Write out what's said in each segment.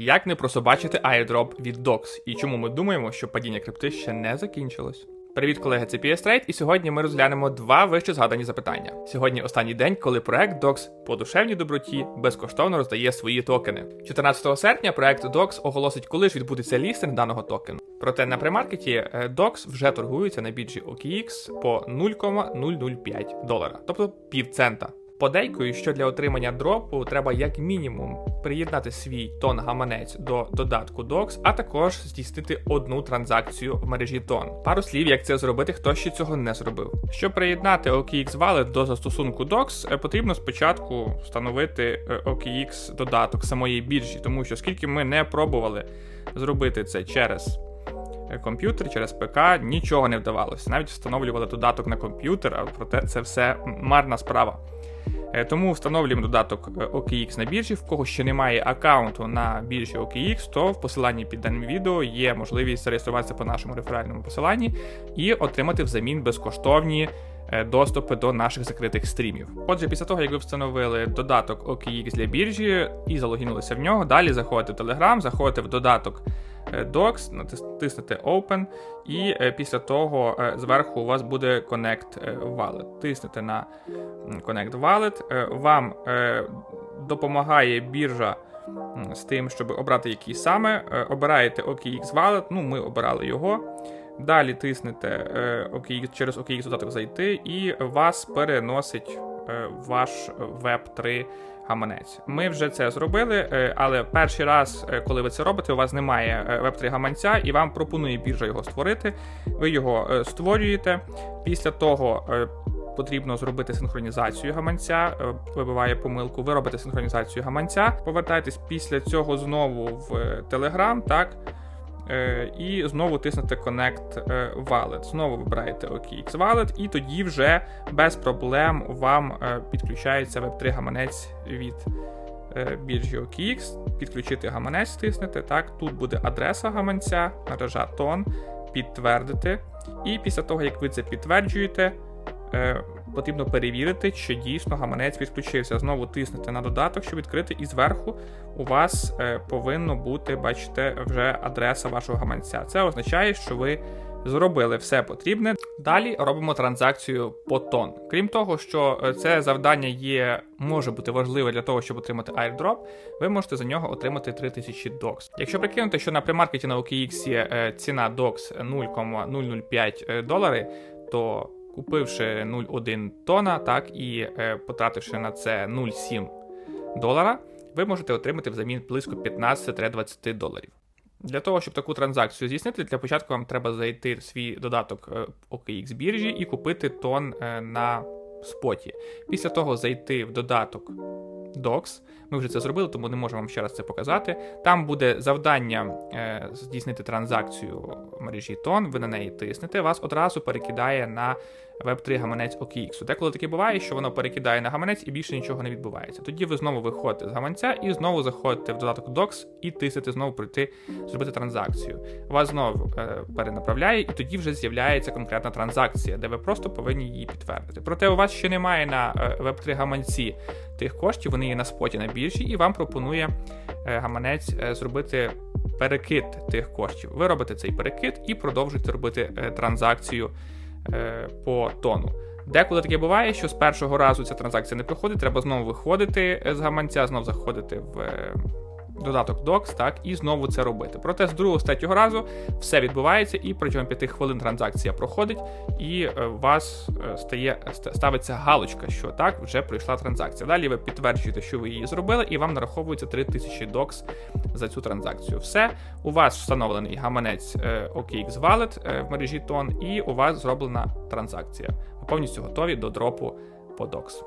Як не прособачити airdrop від DOX і чому ми думаємо, що падіння крипти ще не закінчилось? Привіт, колеги, це PS Trade, і сьогодні ми розглянемо два вище згадані запитання. Сьогодні останній день, коли проект DOX по душевній доброті безкоштовно роздає свої токени. 14 серпня проект DOX оголосить, коли ж відбудеться лістинг даного токену. Проте на премаркеті е, DOX вже торгується на біржі OKX по 0,005 долара, тобто півцента. Подейкою, що для отримання дропу треба як мінімум приєднати свій тон гаманець до додатку DOX, а також здійснити одну транзакцію в мережі тон. Пару слів, як це зробити, хто ще цього не зробив. Щоб приєднати OKX Wallet до застосунку DOX, е, потрібно спочатку встановити е, OKX додаток самої біржі, тому що скільки ми не пробували зробити це через е, комп'ютер, через ПК, нічого не вдавалося. Навіть встановлювали додаток на комп'ютер, а проте це все марна справа. Е, Тому встановлюємо додаток е, OKX на біржі. В кого ще немає аккаунту на біржі OKX, то в посиланні під даним відео є можливість зареєструватися по нашому реферальному посиланні і отримати взамін безкоштовні доступи до наших закритих стрімів. Отже, після того, як ви встановили додаток OKX для біржі і залогінулися в нього, далі заходите в Telegram, заходите в додаток е, Docs, натис- тиснете Open, і е, після того е, зверху у вас буде Connect е, Wallet. Тиснете на Connect Wallet. Е, Вам е, допомагає біржа з тим, щоб обрати який саме. Е, Обираєте OKX Wallet, ну ми обирали його. Далі тиснете е, OKX, через OKX додаток зайти, і вас переносить е, ваш Web3 гаманець. Ми вже це зробили, е, але перший раз, коли ви це робите, у вас немає е, Web3 гаманця, і вам пропонує біржа його створити. Ви його створюєте. Після того потрібно зробити синхронізацію гаманця. Вибиває помилку. Ви робите синхронізацію гаманця. Повертаєтесь після цього знову в Telegram, так. Е, І знову тиснете Connect е, Wallet. Знову вибираєте OKX Wallet, і тоді вже без проблем вам е, підключається Web3 гаманець від біржі OKX. Підключити гаманець, тиснете. Так, тут буде адреса гаманця, мережа тон, підтвердити. І після того, як ви це підтверджуєте, потрібно перевірити, чи дійсно гаманець підключився. Знову тиснете на додаток, щоб відкрити, і зверху у вас е, повинно бути, бачите, вже адреса вашого гаманця. Це означає, що ви зробили все потрібне. Далі робимо транзакцію по тон. Крім того, що е, це завдання є, може бути важливе для того, щоб отримати airdrop, ви можете за нього отримати 3000 DOX. Якщо прикинути, що на примаркеті на OKX є е, ціна DOX 0,005 е, долари, то купивши 0,1 тона, так і е, потративши на це 0,7 долара, ви можете отримати взамін близько 15-20 доларів. Для того, щоб таку транзакцію здійснити, для початку вам треба зайти в свій додаток е, OKX біржі і купити тон е, на споті. Після того зайти в додаток Docs. Ми вже це зробили, тому не можемо вам ще раз це показати. Там буде завдання е, здійснити транзакцію мережі тон, ви на неї тиснете, вас одразу перекидає на Web3 гаманець OKX. Деколи таке буває, що воно перекидає на гаманець і більше нічого не відбувається. Тоді ви знову виходите з гаманця і знову заходите в додаток Docs і тиснете знову пройти, зробити транзакцію. Вас знову е, перенаправляє, і тоді вже з'являється конкретна транзакція, де ви просто повинні її підтвердити. Проте у вас ще немає на е, Web3 гаманці тих коштів, вони є на споті на біржі, і вам пропонує е, гаманець е, зробити перекид тих коштів. Ви робите цей перекид і продовжуєте робити е, транзакцію по тону. Деколи таке буває, що з першого разу ця транзакція не проходить, треба знову виходити з гаманця, знову заходити в додаток Docs, так, і знову це робити. Проте з другого з третього разу все відбувається, і протягом 5 хвилин транзакція проходить, і е, у вас е, стає ставиться галочка, що так, вже пройшла транзакція. Далі ви підтверджуєте, що ви її зробили, і вам нараховується 3000 докс за цю транзакцію. Все, у вас встановлений гаманець е, OKX Wallet е, в мережі тон, і у вас зроблена транзакція. Ви повністю готові до дропу по докс.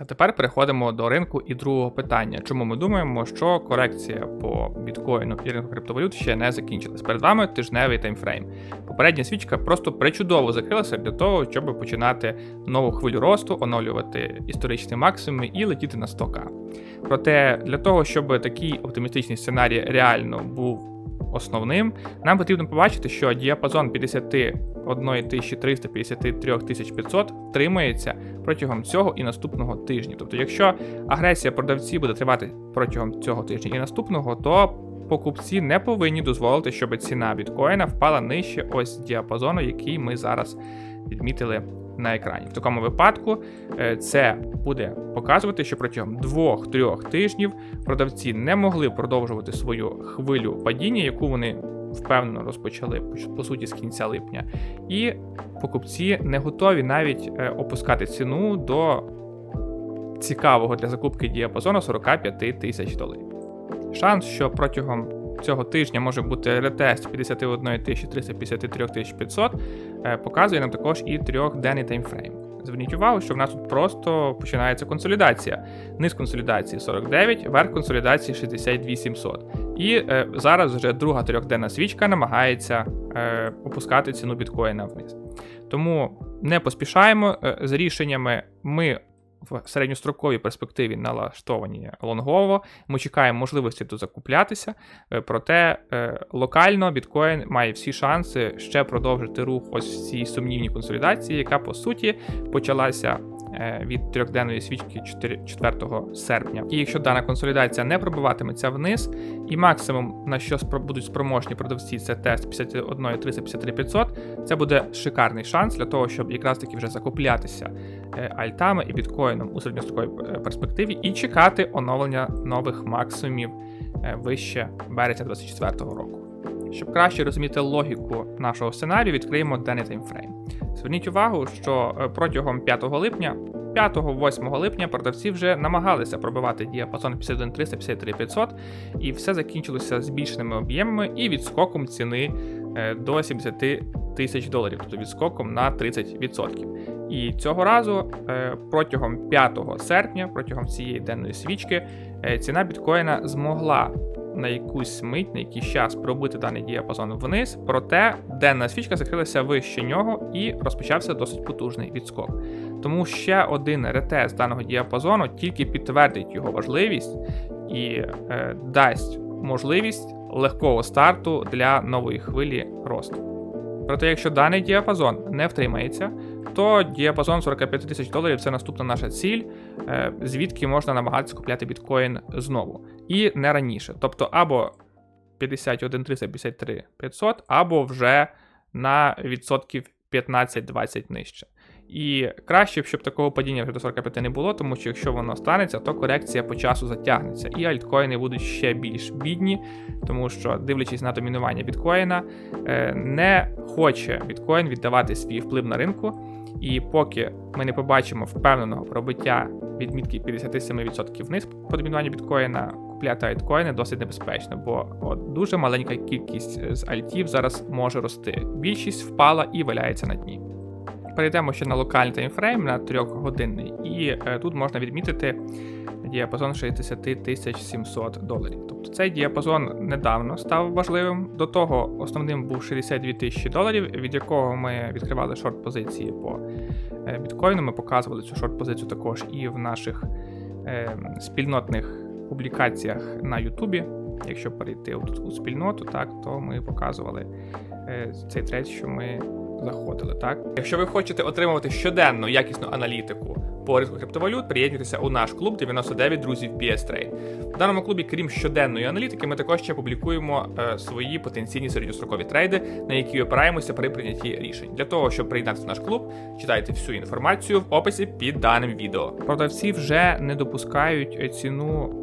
А тепер переходимо до ринку і другого питання. Чому ми думаємо, що корекція по біткоїну і ринку криптовалют ще не закінчилась? Перед вами тижневий таймфрейм. Попередня свічка просто причудово закрилася для того, щоб починати нову хвилю росту, оновлювати історичні максимуми і летіти на 100к. Проте для того, щоб такий оптимістичний сценарій реально був основним, нам потрібно побачити, що діапазон 51 353 500 втримається протягом цього і наступного тижня. Тобто, якщо агресія продавців буде тривати протягом цього тижня і наступного, то покупці не повинні дозволити, щоб ціна біткоїна впала нижче ось діапазону, який ми зараз відмітили на екрані. В такому випадку е, це буде показувати, що протягом 2-3 тижнів продавці не могли продовжувати свою хвилю падіння, яку вони впевнено розпочали по суті з кінця липня, і покупці не готові навіть е, опускати ціну до цікавого для закупки діапазону 45 тисяч доларів. Шанс, що протягом цього тижня може бути ретест 51 353 500, е, показує нам також і трьохденний таймфрейм. Зверніть увагу, що в нас тут просто починається консолідація. Низ консолідації 49, верх консолідації 62 700. І е, зараз вже друга трьохденна свічка намагається е, опускати ціну біткоїна вниз. Тому не поспішаємо е, з рішеннями. Ми в середньостроковій перспективі налаштовані лонгово. Ми чекаємо можливості тут закуплятися, е, проте е, локально біткоін має всі шанси ще продовжити рух ось в цій сумнівній консолідації, яка по суті почалася. Е, Від трьохденної свічки 4 4 серпня. І якщо дана консолідація не пробиватиметься вниз, і максимум на що будуть спроможні продавці, це тест 51 353 500, це буде шикарний шанс для того, щоб якраз таки вже закуплятися е, альтами і біткоїном у середньостроковій е, перспективі і чекати оновлення нових максимумів вище березня 2024 року. Щоб краще розуміти логіку нашого сценарію, відкриємо денний таймфрейм. Зверніть увагу, що е, протягом 5 липня, 5-8 липня продавці вже намагалися пробивати діапазон 51 300 53 500, і все закінчилося збільшеними об'ємами і відскоком ціни е, до 70 тисяч доларів, тобто відскоком на 30%. І цього разу е, протягом 5 серпня, протягом цієї денної свічки, ціна біткоїна змогла на якусь мить, на якийсь час пробити даний діапазон вниз, проте денна свічка закрилася вище нього і розпочався досить потужний відскок. Тому ще один ретест даного діапазону тільки підтвердить його важливість і е, дасть можливість легкого старту для нової хвилі росту. Проте, якщо даний діапазон не втримається, то діапазон 45 тисяч доларів це наступна наша ціль, е, звідки можна намагатися купляти біткоін знову. І не раніше. Тобто або 51 353 500, або вже на відсотків 15-20 нижче. І краще щоб такого падіння вже до 45 не було, тому що якщо воно станеться, то корекція по часу затягнеться, і альткоїни будуть ще більш бідні, тому що, дивлячись на домінування біткоїна, е, не хоче біткоін віддавати свій вплив на ринку. І поки ми не побачимо впевненого пробиття відмітки 57% вниз по домінуванню біткоїна, купляти альткоїни досить небезпечно, бо от, дуже маленька кількість з альтів зараз може рости. Більшість впала і валяється на дні. Перейдемо ще на локальний таймфрейм на 3-годинний, і е, тут можна відмітити діапазон 60 тисяч 700 доларів. Тобто цей діапазон недавно став важливим. До того основним був 62 тисячі доларів, від якого ми відкривали шорт позиції по е, біткоїну. Ми показували цю шорт позицію також і в наших е, спільнотних публікаціях на Ютубі. Якщо перейти у спільноту, так то ми показували цей трейд, що ми заходили. Так, якщо ви хочете отримувати щоденну якісну аналітику по ринку криптовалют, приєднуйтеся у наш клуб 99 друзів PS. В даному клубі, крім щоденної аналітики, ми також ще публікуємо е, свої потенційні середньострокові трейди, на які опираємося при прийнятті рішень. Для того щоб приєднатися в наш клуб, читайте всю інформацію в описі під даним відео. Продавці вже не допускають ціну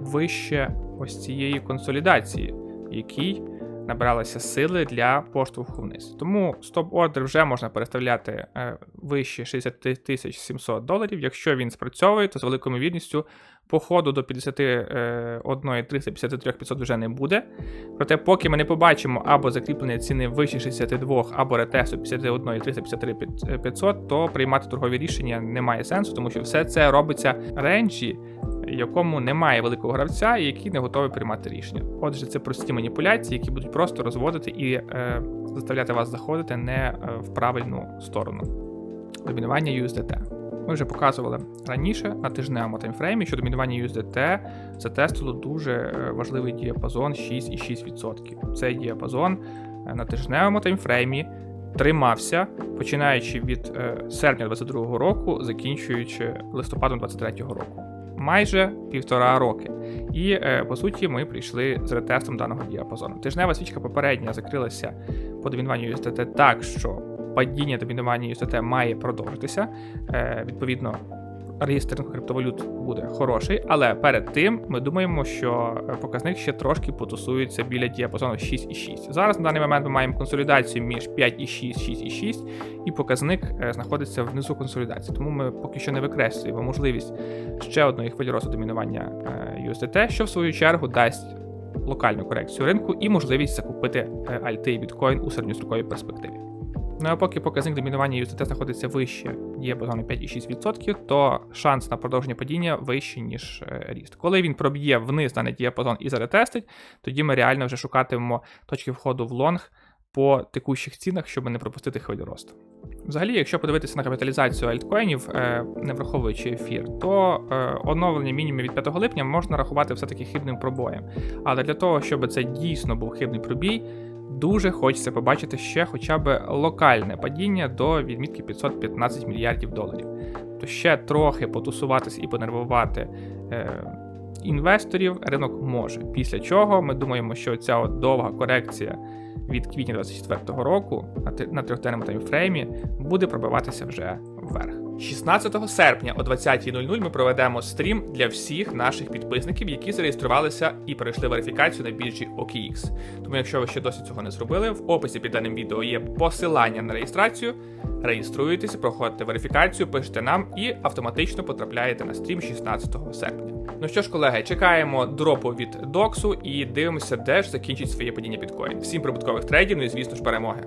вище ось цієї консолідації, який набиралися сили для поштовху вниз. Тому стоп-ордер вже можна переставляти е, вище 60 тисяч 700 доларів. Якщо він спрацьовує, то з великою ймовірністю по ходу до 51 353 500 вже не буде. Проте, поки ми не побачимо або закріплення ціни вище 62, або ретесту 51 353 500, то приймати торгові рішення немає сенсу, тому що все це робиться ренджі якому немає великого гравця і який не готовий приймати рішення. Отже, це прості маніпуляції, які будуть просто розводити і е, заставляти вас заходити не е, в правильну сторону. Домінування USDT. Ми вже показували раніше на тижневому таймфреймі, що домінування USDT затестило дуже е, важливий діапазон 6,6%. Цей діапазон е, на тижневому таймфреймі тримався, починаючи від серпня 2022 року, закінчуючи листопадом 2023 року майже півтора роки. І е, по суті, ми прийшли з ретестом даного діапазону. Тижнева свічка попередня закрилася по домінуванню USDT так, що падіння домінування USDT має продовжитися. Е, відповідно, реєстринг криптовалют буде хороший, але перед тим ми думаємо, що е, показник ще трошки потусується біля діапазону 6,6. Зараз на даний момент ми маємо консолідацію між 5,6, 6,6, і показник е, знаходиться внизу консолідації. Тому ми поки що не викреслюємо можливість ще одної хвилі росту домінування е, USDT, що в свою чергу дасть локальну корекцію ринку і можливість закупити е, альти і біткоін у середньостроковій перспективі. Ну а поки показник домінування USDT знаходиться вище діапазону 5,6%, то шанс на продовження падіння вищий, ніж е, ріст. Коли він проб'є вниз даний діапазон і заретестить, тоді ми реально вже шукатимемо точки входу в лонг по текущих цінах, щоб не пропустити хвилю росту. Взагалі, якщо подивитися на капіталізацію альткоїнів, е, не враховуючи ефір, то е, оновлення мінімумів від 5 липня можна рахувати все-таки хибним пробоєм. Але для того, щоб це дійсно був хибний пробій, дуже хочеться побачити ще хоча б локальне падіння до відмітки 515 мільярдів доларів. То ще трохи потусуватися і понервувати е, інвесторів ринок може. Після чого ми думаємо, що ця от довга корекція від квітня 2024 року на трьохденному таймфреймі буде пробиватися вже вверх. 16 серпня о 20.00 ми проведемо стрім для всіх наших підписників, які зареєструвалися і пройшли верифікацію на біржі OKX. Тому, якщо ви ще досі цього не зробили, в описі під даним відео є посилання на реєстрацію. Реєструєтеся, проходите верифікацію, пишете нам і автоматично потрапляєте на стрім 16 серпня. Ну що ж, колеги, чекаємо дропу від доксу і дивимося, де ж закінчить своє падіння біткоін. Всім прибуткових трейдів, ну і звісно ж перемоги.